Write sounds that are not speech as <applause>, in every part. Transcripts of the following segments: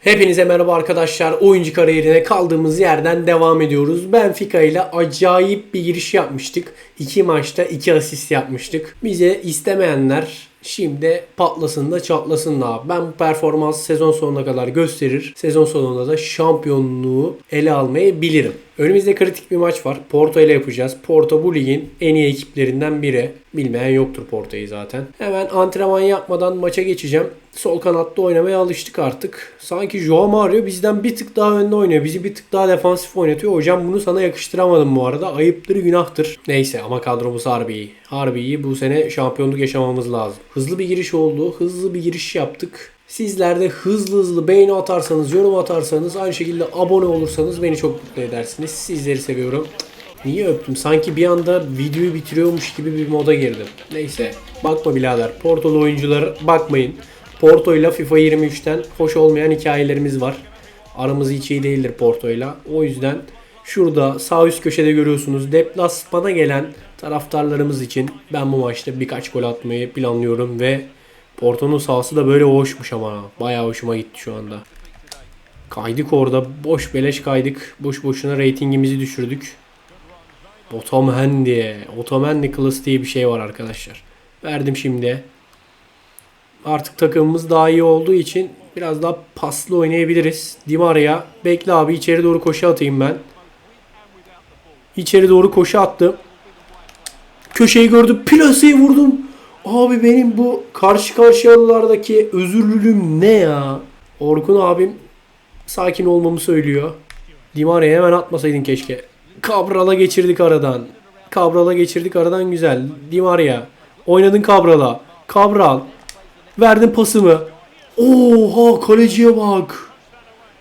Hepinize merhaba arkadaşlar. Oyuncu kariyerine kaldığımız yerden devam ediyoruz. Benfica ile acayip bir giriş yapmıştık. İki maçta iki asist yapmıştık. Bize istemeyenler şimdi patlasın da çatlasın da. Ben bu performans sezon sonuna kadar gösterir. Sezon sonunda da şampiyonluğu ele almayı bilirim. Önümüzde kritik bir maç var. Porto ile yapacağız. Porto bu ligin en iyi ekiplerinden biri. Bilmeyen yoktur Porto'yu zaten. Hemen antrenman yapmadan maça geçeceğim. Sol kanatta oynamaya alıştık artık. Sanki Joao Mario bizden bir tık daha önde oynuyor. Bizi bir tık daha defansif oynatıyor. Hocam bunu sana yakıştıramadım bu arada. Ayıptır günahtır. Neyse ama kadromuz harbi iyi. Harbi iyi. Bu sene şampiyonluk yaşamamız lazım. Hızlı bir giriş oldu. Hızlı bir giriş yaptık. Sizler de hızlı hızlı beğeni atarsanız, yorum atarsanız, aynı şekilde abone olursanız beni çok mutlu edersiniz. Sizleri seviyorum. Niye öptüm? Sanki bir anda videoyu bitiriyormuş gibi bir moda girdim. Neyse. Bakma birader. Portolu oyuncular bakmayın. Porto ile FIFA 23'ten hoş olmayan hikayelerimiz var. Aramız hiç iyi değildir Porto ile. O yüzden şurada sağ üst köşede görüyorsunuz. Deplasmana gelen taraftarlarımız için ben bu maçta birkaç gol atmayı planlıyorum ve Porto'nun sahası da böyle hoşmuş ama. Bayağı hoşuma gitti şu anda. Kaydık orada. Boş beleş kaydık. Boş boşuna reytingimizi düşürdük. Otamendi. Otamendi Class diye bir şey var arkadaşlar. Verdim şimdi. Artık takımımız daha iyi olduğu için biraz daha paslı oynayabiliriz. Di Maria. Bekle abi içeri doğru koşu atayım ben. İçeri doğru koşu attım. Köşeyi gördüm. Plaseyi vurdum. Abi benim bu karşı karşıyalılardaki özürlülüğüm ne ya? Orkun abim sakin olmamı söylüyor. Di Maria'ya hemen atmasaydın keşke. Kabral'a geçirdik aradan. Kabral'a geçirdik aradan güzel. Di Maria. Oynadın Kabral'a. Kabral. Verdin pasımı. Oha kaleciye bak.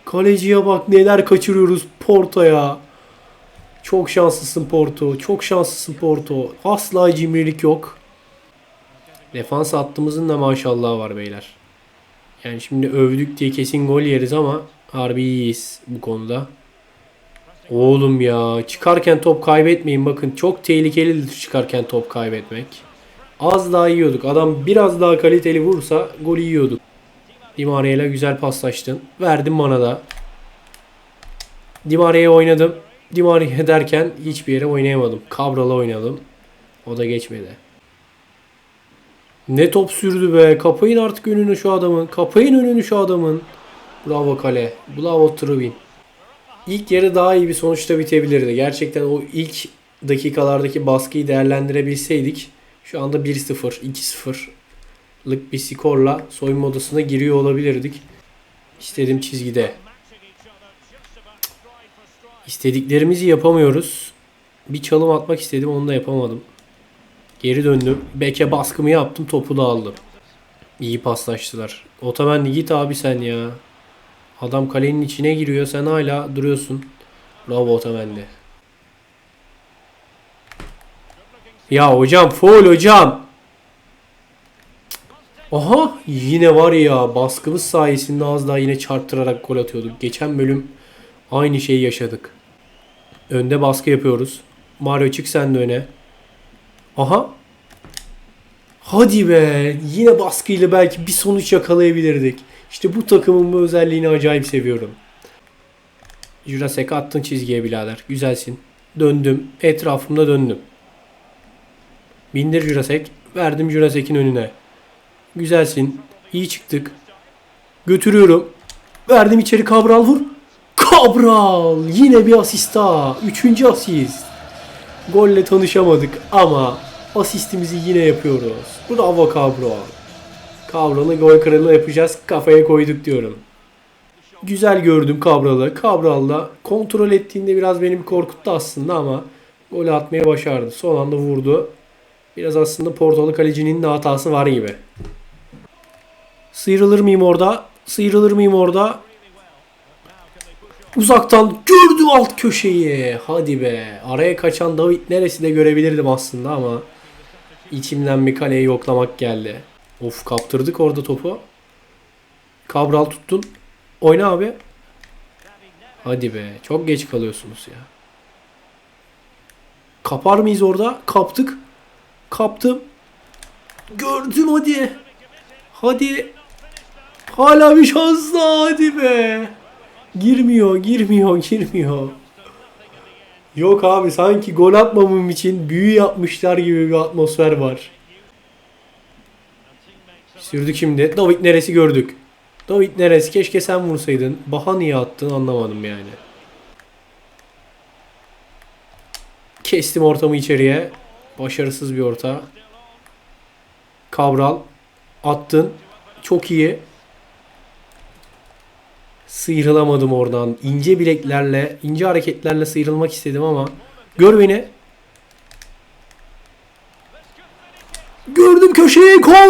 Kaleciye bak neler kaçırıyoruz Porto'ya. Çok şanslısın Porto. Çok şanslısın Porto. Asla cimrilik yok. Defans hattımızın da maşallah var beyler. Yani şimdi övdük diye kesin gol yeriz ama harbi iyiyiz bu konuda. Oğlum ya çıkarken top kaybetmeyin bakın çok tehlikelidir çıkarken top kaybetmek. Az daha yiyorduk. Adam biraz daha kaliteli vursa gol yiyorduk. Di Maria ile güzel paslaştın. Verdim bana da. Di Maria'ya oynadım. Di Maria derken hiçbir yere oynayamadım. Cabral'a oynadım. O da geçmedi. Ne top sürdü be. Kapayın artık önünü şu adamın. Kapayın önünü şu adamın. Bravo kale. Bravo Trubin. İlk yarı daha iyi bir sonuçta bitebilirdi. Gerçekten o ilk dakikalardaki baskıyı değerlendirebilseydik şu anda 1-0, 2-0'lık bir skorla soyunma odasına giriyor olabilirdik. İstediğim çizgide. İstediklerimizi yapamıyoruz. Bir çalım atmak istedim onu da yapamadım. Geri döndüm. Beke baskımı yaptım topu da aldım. İyi paslaştılar. Otamendi git abi sen ya. Adam kalenin içine giriyor sen hala duruyorsun. Bravo Otamendi. Ya hocam foul hocam. Aha yine var ya baskımız sayesinde az daha yine çarptırarak gol atıyorduk. Geçen bölüm aynı şeyi yaşadık. Önde baskı yapıyoruz. Mario çık sen de öne. Aha. Hadi be. Yine baskıyla belki bir sonuç yakalayabilirdik. İşte bu takımın bu özelliğini acayip seviyorum. Jurasek attın çizgiye birader. Güzelsin. Döndüm. Etrafımda döndüm. Bindir Jurasek. Verdim Jurasek'in önüne. Güzelsin. İyi çıktık. Götürüyorum. Verdim içeri Cabral vur. Cabral! Yine bir asist daha. Üçüncü asist. Golle tanışamadık ama asistimizi yine yapıyoruz. Bravo Cabral. Cabral'ı gol kralı yapacağız. Kafaya koyduk diyorum. Güzel gördüm Cabral'ı. Cabral'da kontrol ettiğinde biraz beni bir korkuttu aslında ama golü atmaya başardı. Son anda vurdu. Biraz aslında Porto'lu kalecinin de hatası var gibi. Sıyrılır mıyım orada? Sıyrılır mıyım orada? Uzaktan gördüm alt köşeyi. Hadi be. Araya kaçan David neresi de görebilirdim aslında ama içimden bir kaleyi yoklamak geldi. Of kaptırdık orada topu. Cabral tuttun. Oyna abi. Hadi be. Çok geç kalıyorsunuz ya. Kapar mıyız orada? Kaptık. Kaptım. Gördüm hadi. Hadi. Hala bir şans daha hadi be. Girmiyor, girmiyor, girmiyor. Yok abi sanki gol atmamam için büyü yapmışlar gibi bir atmosfer var. Sürdük şimdi. David neresi gördük. David neresi? Keşke sen vursaydın. Baha niye attın anlamadım yani. Kestim ortamı içeriye. Başarısız bir orta. Kabral. Attın. Çok iyi. Sıyrılamadım oradan. İnce bileklerle, ince hareketlerle sıyrılmak istedim ama gör beni. Gördüm köşeyi gol!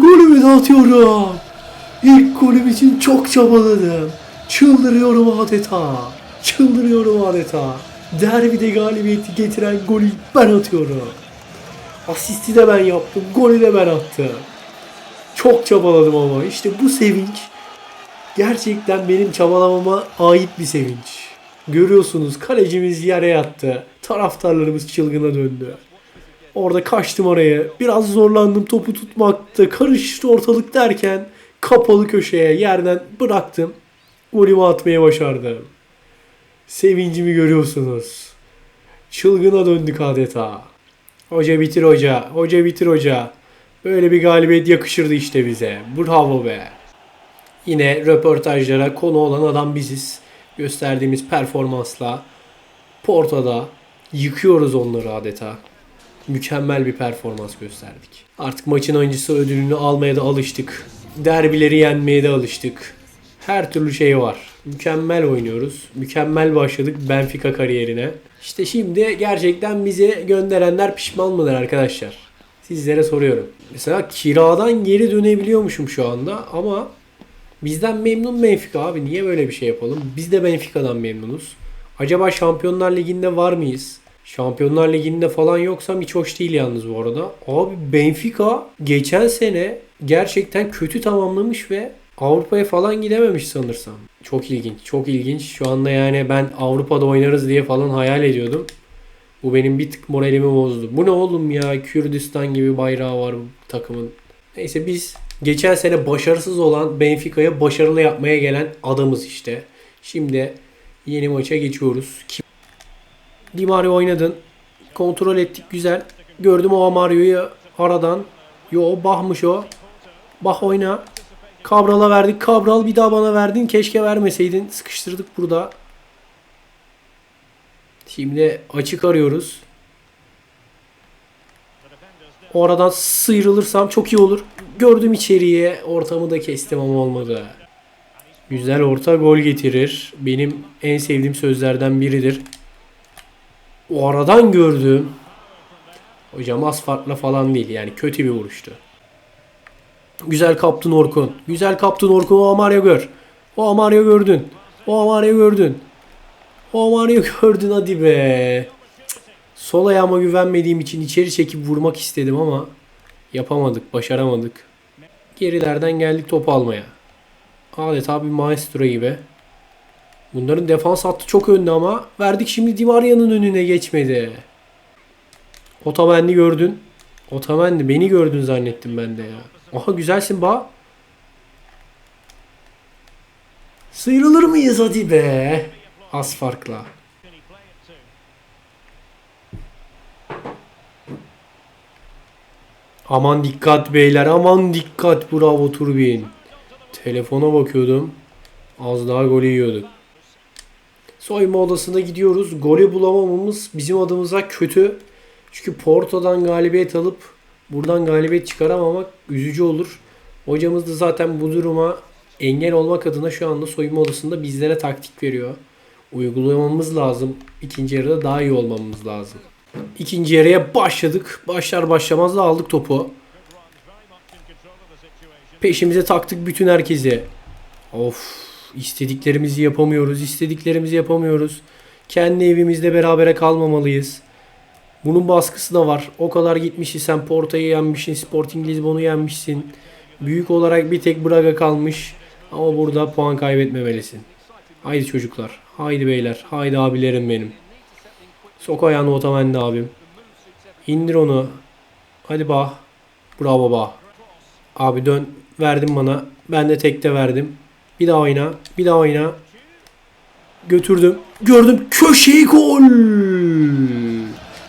Golümü de atıyorum. İlk golüm için çok çabaladım. Çıldırıyorum adeta. Çıldırıyorum adeta. Derbide galibiyeti getiren golü ben atıyorum. Asisti de ben yaptım. Golü de ben attım. Çok çabaladım ama işte bu sevinç gerçekten benim çabalamama ait bir sevinç. Görüyorsunuz kalecimiz yere yattı. Taraftarlarımız çılgına döndü. Orada kaçtım oraya. Biraz zorlandım topu tutmakta. Karıştı ortalık derken kapalı köşeye yerden bıraktım. Golümü atmaya başardım. Sevincimi görüyorsunuz. Çılgına döndük adeta. Hoca bitir hoca. Hoca bitir hoca. Böyle bir galibiyet yakışırdı işte bize. Bravo be. Yine röportajlara konu olan adam biziz. Gösterdiğimiz performansla Porto'da yıkıyoruz onları adeta. Mükemmel bir performans gösterdik. Artık maçın oyuncusu ödülünü almaya da alıştık. Derbileri yenmeye de alıştık. Her türlü şey var. Mükemmel oynuyoruz. Mükemmel başladık Benfica kariyerine. İşte şimdi gerçekten bizi gönderenler pişman mıdır arkadaşlar? Sizlere soruyorum. Mesela kiradan geri dönebiliyormuşum şu anda ama bizden memnun Benfica abi. Niye böyle bir şey yapalım? Biz de Benfica'dan memnunuz. Acaba Şampiyonlar Ligi'nde var mıyız? Şampiyonlar Ligi'nde falan yoksam hiç hoş değil yalnız bu arada. Abi Benfica geçen sene gerçekten kötü tamamlamış ve Avrupa'ya falan gidememiş sanırsam. Çok ilginç, çok ilginç. Şu anda yani ben Avrupa'da oynarız diye falan hayal ediyordum. Bu benim bir tık moralimi bozdu. Bu ne oğlum ya? Kürdistan gibi bayrağı var bu takımın. Neyse biz geçen sene başarısız olan Benfica'ya başarılı yapmaya gelen adamız işte. Şimdi yeni maça geçiyoruz. Kim Di Mario oynadın. Kontrol ettik güzel. Gördüm o Mario'yu aradan. Yo Bah'mış o. Bah oyna. Kabral'a verdik. Kabral bir daha bana verdin. Keşke vermeseydin. Sıkıştırdık burada. Şimdi açık arıyoruz. O aradan sıyrılırsam çok iyi olur. Gördüm içeriye. Ortamı da kestim ama olmadı. Güzel orta gol getirir. Benim en sevdiğim sözlerden biridir. O aradan gördüm. Hocam az farkla falan değil. Yani kötü bir vuruştu. Güzel kaptın Orkun. Güzel kaptın Orkun. O Amarya gör. O Amarya gördün. O Amarya gördün. O Amarya <laughs> gördün hadi be. Sol ayağıma güvenmediğim için içeri çekip vurmak istedim ama yapamadık, başaramadık. Gerilerden geldik top almaya. Adeta bir maestro gibi. Bunların defans hattı çok önde ama verdik şimdi Di Maria'nın önüne geçmedi. Otamendi gördün. Otamendi beni gördün zannettim ben de ya. Aha güzelsin ba. Sıyrılır mıyız hadi be. Az farkla. Aman dikkat beyler aman dikkat bravo Turbin. Telefona bakıyordum. Az daha golü yiyorduk. Soyunma odasına gidiyoruz. Golü bulamamamız bizim adımıza kötü. Çünkü Porto'dan galibiyet alıp buradan galibiyet çıkaramamak üzücü olur. Hocamız da zaten bu duruma engel olmak adına şu anda soyunma odasında bizlere taktik veriyor. Uygulamamız lazım. İkinci yarıda daha iyi olmamız lazım. İkinci yarıya başladık. Başlar başlamaz da aldık topu. Peşimize taktık bütün herkesi. Of istediklerimizi yapamıyoruz. istediklerimizi yapamıyoruz. Kendi evimizde berabere kalmamalıyız. Bunun baskısı da var. O kadar gitmişsin sen Porto'yu yenmişsin. Sporting Lisbon'u yenmişsin. Büyük olarak bir tek Braga kalmış. Ama burada puan kaybetmemelisin. Haydi çocuklar. Haydi beyler. Haydi abilerim benim. Sok ayağını Otamendi abim. İndir onu. Hadi bah. Bravo bah. Abi dön. Verdin bana. Ben de tekte verdim. Bir daha oyna. Bir daha oyna. Götürdüm. Gördüm. Köşeyi gol.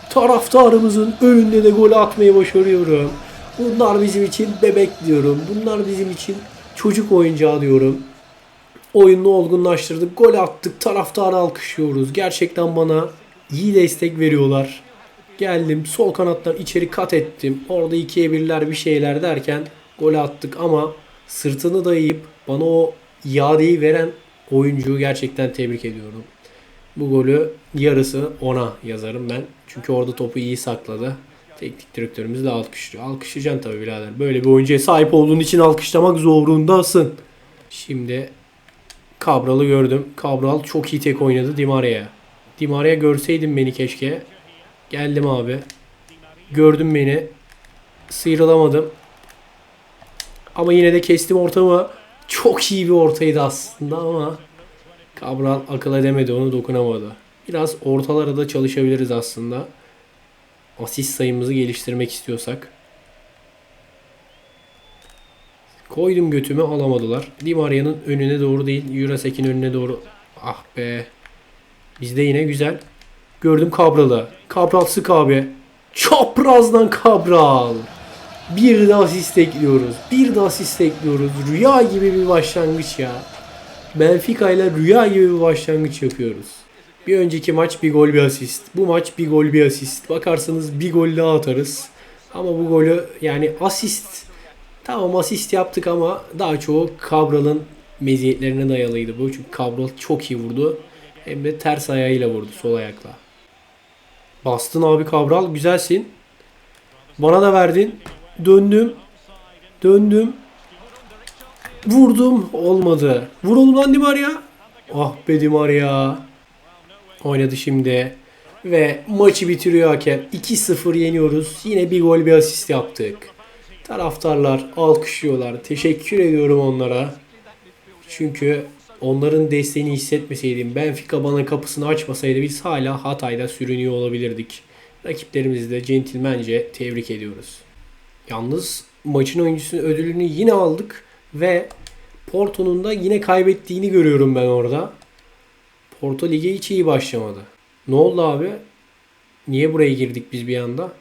Taraftarımızın önünde de gol atmayı başarıyorum. Bunlar bizim için bebek diyorum. Bunlar bizim için çocuk oyuncağı diyorum. Oyunu olgunlaştırdık. Gol attık. Taraftarı alkışlıyoruz. Gerçekten bana iyi destek veriyorlar. Geldim sol kanattan içeri kat ettim. Orada ikiye birler bir şeyler derken gol attık ama sırtını dayayıp bana o iadeyi veren oyuncuyu gerçekten tebrik ediyorum. Bu golü yarısı ona yazarım ben. Çünkü orada topu iyi sakladı. Teknik direktörümüz de alkışlıyor. Alkışlayacaksın tabii birader. Böyle bir oyuncuya sahip olduğun için alkışlamak zorundasın. Şimdi Cabral'ı gördüm. Cabral çok iyi tek oynadı Di Maria'ya. Di Maria görseydin beni keşke. Geldim abi. Gördün beni. Sıyrılamadım. Ama yine de kestim ortamı. Çok iyi bir ortaydı aslında ama Cabral akıl edemedi onu dokunamadı. Biraz ortalara da çalışabiliriz aslında. Asist sayımızı geliştirmek istiyorsak. Koydum götümü alamadılar. Di Maria'nın önüne doğru değil. Jurasek'in önüne doğru. Ah be. Bizde yine güzel. Gördüm Cabral'ı. Cabral sık abi. Çaprazdan Cabral. Bir de asist ekliyoruz. Bir de asist ekliyoruz. Rüya gibi bir başlangıç ya. Benfica ile rüya gibi bir başlangıç yapıyoruz. Bir önceki maç bir gol bir asist. Bu maç bir gol bir asist. Bakarsanız bir gol daha atarız. Ama bu golü yani asist tamam asist yaptık ama daha çoğu Cabral'ın meziyetlerine dayalıydı bu. Çünkü Cabral çok iyi vurdu. Hem de ters ayağıyla vurdu sol ayakla. Bastın abi Cabral güzelsin. Bana da verdin. Döndüm. Döndüm. Vurdum. Olmadı. Vur oğlum lan Di Maria. Ah be Di Maria. Oynadı şimdi. Ve maçı bitiriyor hakem. 2-0 yeniyoruz. Yine bir gol bir asist yaptık. Taraftarlar alkışlıyorlar. Teşekkür ediyorum onlara. Çünkü onların desteğini hissetmeseydim, Benfica bana kapısını açmasaydı biz hala Hatay'da sürünüyor olabilirdik. Rakiplerimizi de centilmence tebrik ediyoruz. Yalnız maçın oyuncusunun ödülünü yine aldık ve Porto'nun da yine kaybettiğini görüyorum ben orada. Porto lige hiç iyi başlamadı. Ne oldu abi? Niye buraya girdik biz bir anda?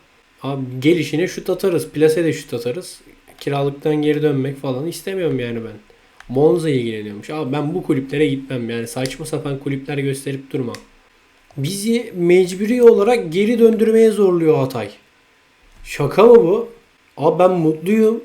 Abi gelişine şut atarız. Plase de şut atarız. Kiralıktan geri dönmek falan istemiyorum yani ben. Monza ilgileniyormuş. Abi ben bu kulüplere gitmem yani. Saçma sapan kulüpler gösterip durma. Bizi mecburi olarak geri döndürmeye zorluyor Hatay. Şaka mı bu? Abi ben mutluyum.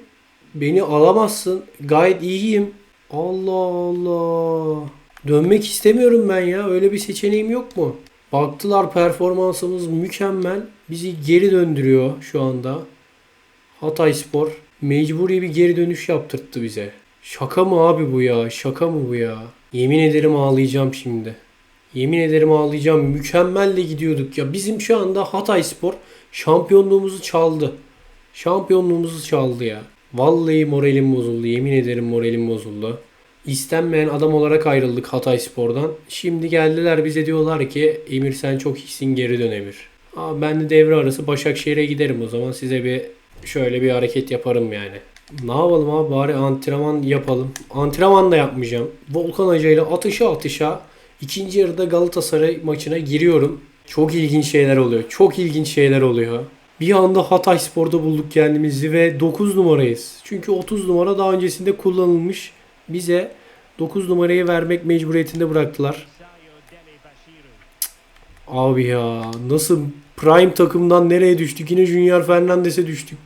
Beni alamazsın. Gayet iyiyim. Allah Allah. Dönmek istemiyorum ben ya. Öyle bir seçeneğim yok mu? Baktılar performansımız mükemmel. Bizi geri döndürüyor şu anda. Hatay Spor. Mecburi bir geri dönüş yaptırttı bize. Şaka mı abi bu ya? Şaka mı bu ya? Yemin ederim ağlayacağım şimdi. Yemin ederim ağlayacağım. Mükemmel de gidiyorduk ya. Bizim şu anda Hatay Spor şampiyonluğumuzu çaldı. Şampiyonluğumuzu çaldı ya. Vallahi moralim bozuldu. Yemin ederim moralim bozuldu. İstenmeyen adam olarak ayrıldık Hatay Spor'dan. Şimdi geldiler bize diyorlar ki Emir sen çok iyisin geri dön Emir. Abi ben de devre arası Başakşehir'e giderim o zaman size bir şöyle bir hareket yaparım yani. Ne yapalım abi bari antrenman yapalım. Antrenman da yapmayacağım. Volkan Hoca ile atışa atışa ikinci yarıda Galatasaray maçına giriyorum. Çok ilginç şeyler oluyor. Çok ilginç şeyler oluyor. Bir anda Hatay Spor'da bulduk kendimizi ve 9 numarayız. Çünkü 30 numara daha öncesinde kullanılmış. Bize 9 numarayı vermek mecburiyetinde bıraktılar. Abi ya nasıl prime takımdan nereye düştük? Yine Junior Fernandes'e düştük.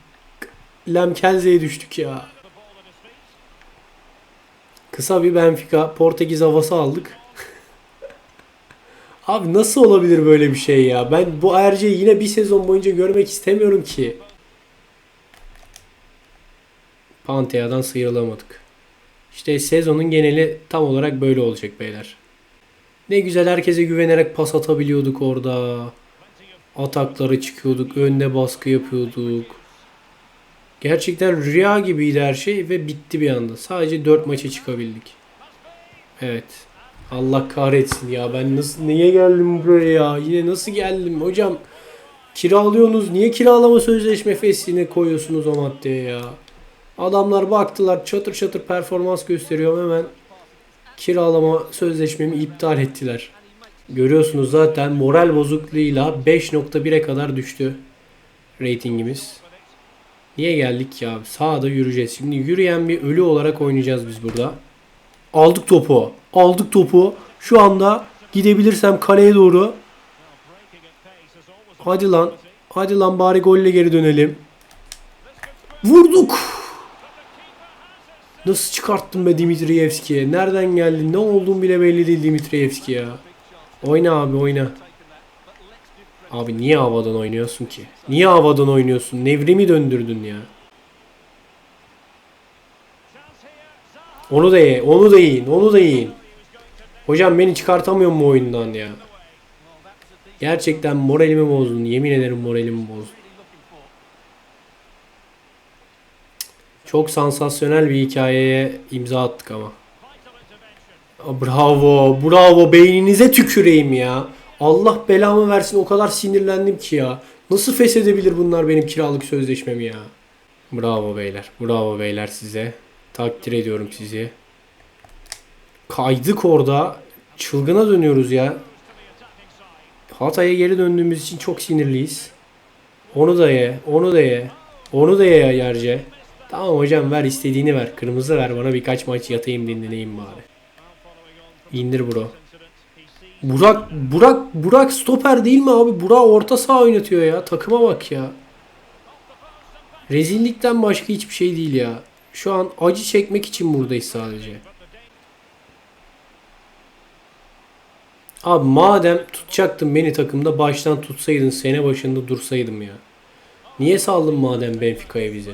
Lemkelze'ye düştük ya. Kısa bir Benfica Portekiz havası aldık. <laughs> Abi nasıl olabilir böyle bir şey ya? Ben bu Erce'yi yine bir sezon boyunca görmek istemiyorum ki. Panthea'dan sıyrılamadık. İşte sezonun geneli tam olarak böyle olacak beyler. Ne güzel herkese güvenerek pas atabiliyorduk orada. Ataklara çıkıyorduk, önde baskı yapıyorduk. Gerçekten rüya gibiydi her şey ve bitti bir anda. Sadece 4 maça çıkabildik. Evet. Allah kahretsin ya ben nasıl niye geldim buraya ya? Yine nasıl geldim hocam? Kiralıyorsunuz. Niye kiralama sözleşme fesline koyuyorsunuz o maddeye ya? Adamlar baktılar çatır çatır performans gösteriyorum hemen kiralama sözleşmemi iptal ettiler. Görüyorsunuz zaten moral bozukluğuyla 5.1'e kadar düştü ratingimiz. Niye geldik ya? Sağda yürüyeceğiz. Şimdi yürüyen bir ölü olarak oynayacağız biz burada. Aldık topu. Aldık topu. Şu anda gidebilirsem kaleye doğru. Hadi lan. Hadi lan bari golle geri dönelim. Vurduk. Nasıl çıkarttın be Dimitrievski'ye? Nereden geldin? Ne olduğun bile belli değil Dimitrievski ya. Oyna abi oyna. Abi niye havadan oynuyorsun ki? Niye havadan oynuyorsun? Nevrimi döndürdün ya. Onu da ye, onu da yiyin, onu da yiyin. Hocam beni çıkartamıyor mu oyundan ya? Gerçekten moralimi bozdun. Yemin ederim moralimi bozdun. Çok sansasyonel bir hikayeye imza attık ama. Bravo, bravo. Beyninize tüküreyim ya. Allah belamı versin o kadar sinirlendim ki ya. Nasıl feshedebilir bunlar benim kiralık sözleşmemi ya? Bravo beyler. Bravo beyler size. Takdir ediyorum sizi. Kaydık orada. Çılgına dönüyoruz ya. Hatay'a geri döndüğümüz için çok sinirliyiz. Onu da ye. Onu da ye. Onu da ye Yerce. Tamam hocam ver istediğini ver. Kırmızı ver bana birkaç maç yatayım dinleneyim bari. İndir bro. Burak Burak Burak stoper değil mi abi? Burak orta saha oynatıyor ya. Takıma bak ya. Rezillikten başka hiçbir şey değil ya. Şu an acı çekmek için buradayız sadece. Abi madem tutacaktın beni takımda baştan tutsaydın sene başında dursaydım ya. Niye saldın madem Benfica'ya bize?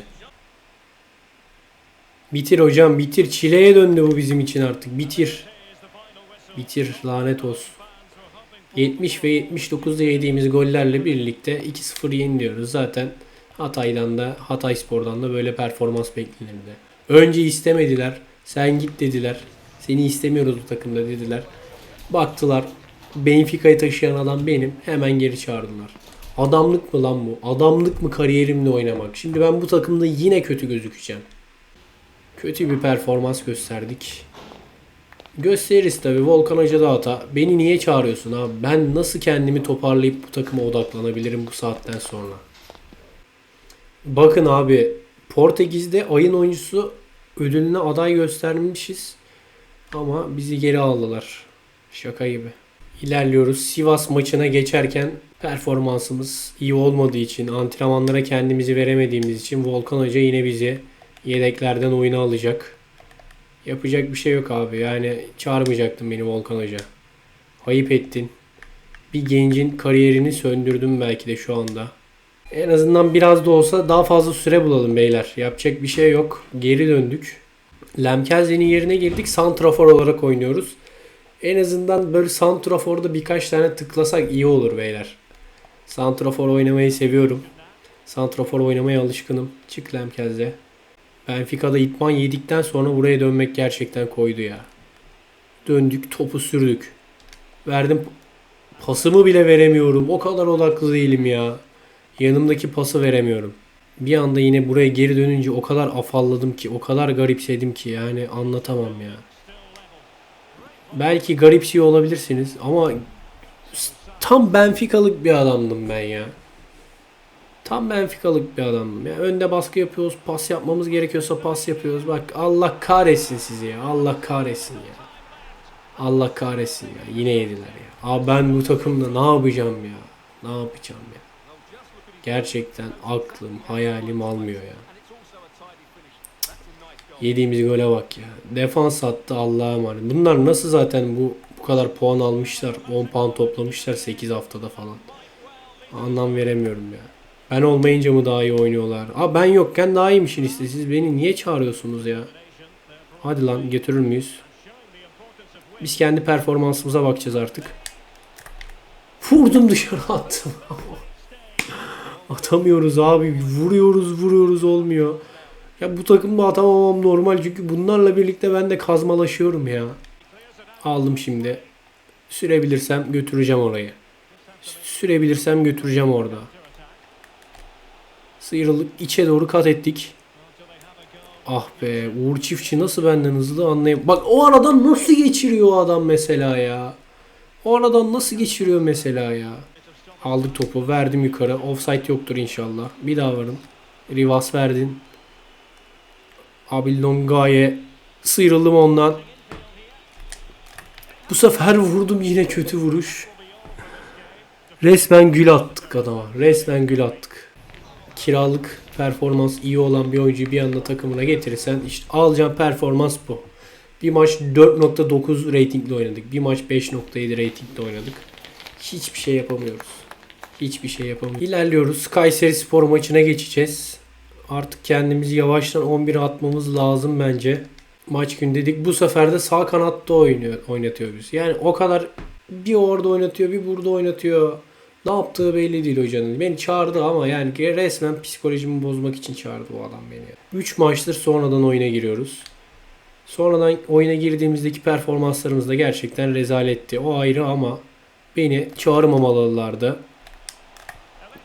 Bitir hocam bitir. Çileye döndü bu bizim için artık. Bitir. Bitir lanet olsun. 70 ve 79'da yediğimiz gollerle birlikte 2-0 yeniliyoruz. Zaten Hatay'dan da Hatay Spor'dan da böyle performans beklenirdi. Önce istemediler. Sen git dediler. Seni istemiyoruz bu takımda dediler. Baktılar. Benfica'yı taşıyan adam benim. Hemen geri çağırdılar. Adamlık mı lan bu? Adamlık mı kariyerimle oynamak? Şimdi ben bu takımda yine kötü gözükeceğim. Kötü bir performans gösterdik. Gösteririz tabi Volkan Hoca da hata. Beni niye çağırıyorsun abi? Ben nasıl kendimi toparlayıp bu takıma odaklanabilirim bu saatten sonra? Bakın abi Portekiz'de ayın oyuncusu ödülüne aday göstermişiz. Ama bizi geri aldılar. Şaka gibi. İlerliyoruz. Sivas maçına geçerken performansımız iyi olmadığı için, antrenmanlara kendimizi veremediğimiz için Volkan Hoca yine bizi yedeklerden oyuna alacak. Yapacak bir şey yok abi. Yani çağırmayacaktın beni Volkan Hoca. Ayıp ettin. Bir gencin kariyerini söndürdüm belki de şu anda. En azından biraz da olsa daha fazla süre bulalım beyler. Yapacak bir şey yok. Geri döndük. Lemkelze'nin yerine girdik. Santrafor olarak oynuyoruz. En azından böyle Santrafor'da birkaç tane tıklasak iyi olur beyler. Santrafor oynamayı seviyorum. Santrafor oynamaya alışkınım. Çık Lemkelze. Benfica'da itman yedikten sonra buraya dönmek gerçekten koydu ya. Döndük topu sürdük. Verdim pasımı bile veremiyorum. O kadar odaklı değilim ya. Yanımdaki pası veremiyorum. Bir anda yine buraya geri dönünce o kadar afalladım ki, o kadar garipsedim ki yani anlatamam ya. Belki garipsiyor olabilirsiniz ama tam Benfica'lık bir adamdım ben ya. Tam Benfica'lık bir adamdım. Ya önde baskı yapıyoruz, pas yapmamız gerekiyorsa pas yapıyoruz. Bak Allah kahretsin sizi ya. Allah kahretsin ya. Allah kahretsin ya. Yine yediler ya. Abi ben bu takımda ne yapacağım ya? Ne yapacağım ya? Gerçekten aklım, hayalim almıyor ya. Yediğimiz gole bak ya. Defans attı Allah'a emanet. Bunlar nasıl zaten bu bu kadar puan almışlar? 10 puan toplamışlar 8 haftada falan. Anlam veremiyorum ya. Ben olmayınca mı daha iyi oynuyorlar? Aa ben yokken daha iyiymişsin işte. Siz beni niye çağırıyorsunuz ya? Hadi lan götürür müyüz? Biz kendi performansımıza bakacağız artık. Vurdum dışarı <laughs> attım. Atamıyoruz abi. Vuruyoruz vuruyoruz olmuyor. Ya bu takımda atamamam normal çünkü bunlarla birlikte ben de kazmalaşıyorum ya. Aldım şimdi. Sürebilirsem götüreceğim orayı. Sürebilirsem götüreceğim orada. Sıyrılık içe doğru kat ettik. Ah be Uğur Çiftçi nasıl benden hızlı anlayayım. Bak o aradan nasıl geçiriyor o adam mesela ya. O aradan nasıl geçiriyor mesela ya. Aldık topu verdim yukarı. Offside yoktur inşallah. Bir daha varın. Rivas verdin. Abildon Gaye sıyrıldım ondan. Bu sefer vurdum yine kötü vuruş. Resmen gül attık adama. Resmen gül attık. Kiralık performans iyi olan bir oyuncuyu bir anda takımına getirirsen işte alacağın performans bu. Bir maç 4.9 ratingle oynadık. Bir maç 5.7 ratingle oynadık. Hiçbir şey yapamıyoruz. Hiçbir şey yapamıyoruz. İlerliyoruz. Kayseri Spor maçına geçeceğiz. Artık kendimizi yavaştan 11'e atmamız lazım bence. Maç günü dedik. Bu sefer de sağ kanatta oynuyor, oynatıyor biz. Yani o kadar bir orada oynatıyor, bir burada oynatıyor. Ne yaptığı belli değil hocanın. Beni çağırdı ama yani resmen psikolojimi bozmak için çağırdı bu adam beni. 3 maçtır sonradan oyuna giriyoruz. Sonradan oyuna girdiğimizdeki performanslarımız da gerçekten rezaletti. O ayrı ama beni çağırmamalılardı.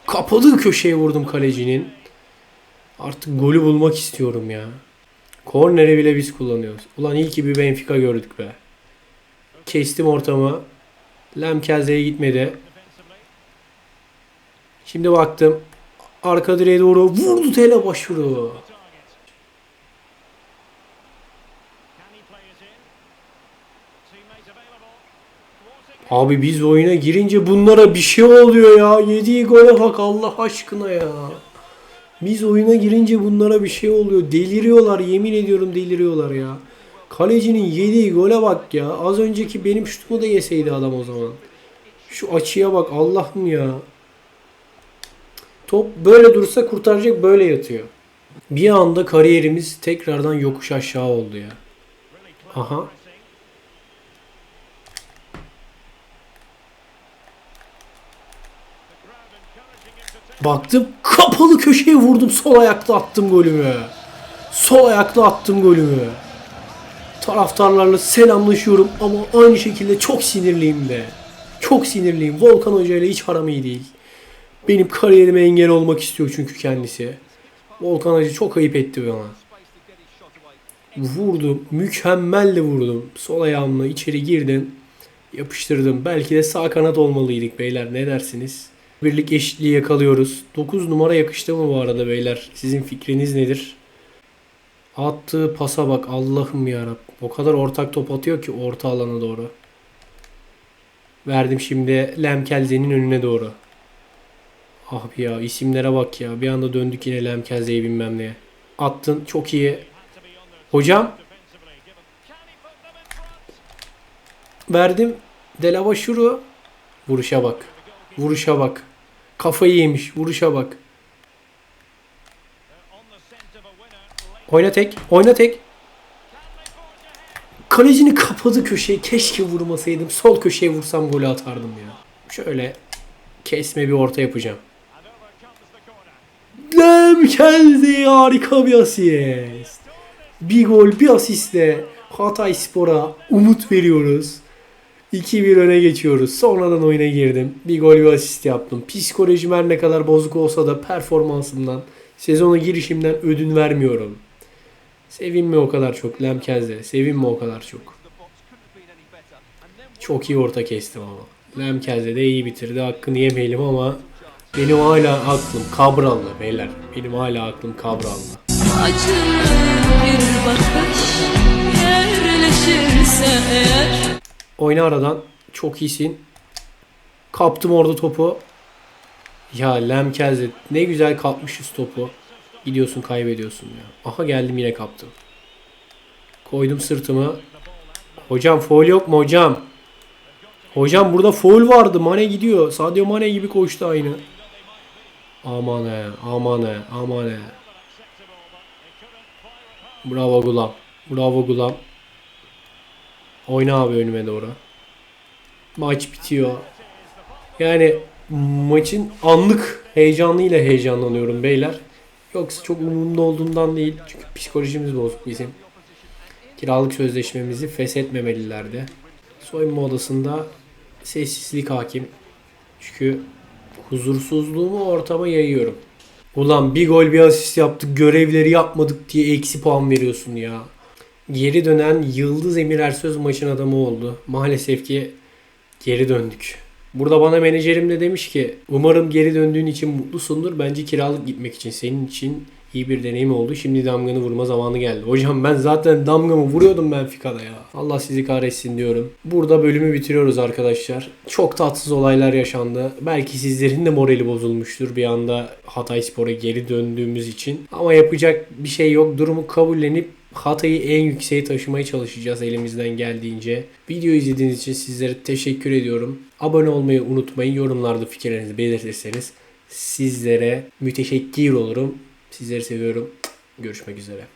Kapadığı köşeye vurdum kalecinin. Artık golü bulmak istiyorum ya. Korneri bile biz kullanıyoruz. Ulan iyi ki bir Benfica gördük be. Kestim ortamı. Lemkelze'ye gitmedi. Şimdi baktım. Arka direğe doğru vurdu tele başvuru. Abi biz oyuna girince bunlara bir şey oluyor ya. Yediği gole bak Allah aşkına ya. Biz oyuna girince bunlara bir şey oluyor. Deliriyorlar yemin ediyorum deliriyorlar ya. Kalecinin yediği gole bak ya. Az önceki benim şutumu da yeseydi adam o zaman. Şu açıya bak Allah'ım ya. Top böyle dursa kurtaracak böyle yatıyor. Bir anda kariyerimiz tekrardan yokuş aşağı oldu ya. Aha. Baktım kapalı köşeye vurdum sol ayakta attım golümü. Sol ayakla attım golümü. Taraftarlarla selamlaşıyorum ama aynı şekilde çok sinirliyim de. Çok sinirliyim. Volkan Hoca ile hiç aram iyi değil. Benim kariyerime engel olmak istiyor çünkü kendisi. Volkan Hoca çok ayıp etti bana. Vurdum. Mükemmel de vurdum. Sol ayağımla içeri girdim. Yapıştırdım. Belki de sağ kanat olmalıydık beyler. Ne dersiniz? Birlik eşitliği yakalıyoruz. 9 numara yakıştı mı bu arada beyler? Sizin fikriniz nedir? Attığı pasa bak Allah'ım yarabbim. O kadar ortak top atıyor ki orta alana doğru. Verdim şimdi Lemkelze'nin önüne doğru. Ah ya isimlere bak ya. Bir anda döndük yine Lemkelze'yi bilmem neye. Attın çok iyi. Hocam. Verdim. Delavaşuru. Vuruşa bak. Vuruşa bak. Kafayı yemiş. Vuruşa bak. Oyna tek. Oyna tek. Kalecini kapadı köşeyi. Keşke vurmasaydım. Sol köşeye vursam golü atardım ya. Şöyle kesme bir orta yapacağım. Lemkelze harika bir asist. Bir gol bir asistle Hatay Spor'a umut veriyoruz. 2-1 öne geçiyoruz. Sonradan oyuna girdim. Bir gol bir asist yaptım. Psikolojim her ne kadar bozuk olsa da performansımdan, sezona girişimden ödün vermiyorum. Sevinme o kadar çok Lemkez'de. Sevinme o kadar çok. Çok iyi orta kestim ama. Lemkez'de de iyi bitirdi. Hakkını yemeyelim ama benim hala aklım Kabral'da beyler. Benim hala aklım Kabral'da. Acı bir eğer Oyna aradan. Çok iyisin. Kaptım orada topu. Ya Lemkez'de ne güzel kapmışız topu. Gidiyorsun kaybediyorsun ya. Aha geldim yine kaptım. Koydum sırtımı. Hocam foul yok mu hocam? Hocam burada foul vardı. Mane gidiyor. Sadio Mane gibi koştu aynı. Aman he, aman he, aman he. Bravo Gulam. Bravo Gulam. Oyna abi önüme doğru. Maç bitiyor. Yani maçın anlık heyecanıyla heyecanlanıyorum beyler. Yoksa çok umurumda olduğundan değil. Çünkü psikolojimiz bozuk bizim. Kiralık sözleşmemizi feshetmemelilerdi. Soyunma odasında sessizlik hakim. Çünkü huzursuzluğumu ortama yayıyorum. Ulan bir gol bir asist yaptık görevleri yapmadık diye eksi puan veriyorsun ya. Geri dönen Yıldız Emir Ersöz maçın adamı oldu. Maalesef ki geri döndük. Burada bana menajerim de demiş ki umarım geri döndüğün için mutlusundur. Bence kiralık gitmek için senin için iyi bir deneyim oldu. Şimdi damganı vurma zamanı geldi. Hocam ben zaten damgamı vuruyordum Benfica'da ya. Allah sizi kahretsin diyorum. Burada bölümü bitiriyoruz arkadaşlar. Çok tatsız olaylar yaşandı. Belki sizlerin de morali bozulmuştur bir anda Hatay Spor'a geri döndüğümüz için. Ama yapacak bir şey yok. Durumu kabullenip Hatay'ı en yükseğe taşımaya çalışacağız elimizden geldiğince. Video izlediğiniz için sizlere teşekkür ediyorum. Abone olmayı unutmayın. Yorumlarda fikirlerinizi belirtirseniz sizlere müteşekkir olurum. Sizleri seviyorum. Görüşmek üzere.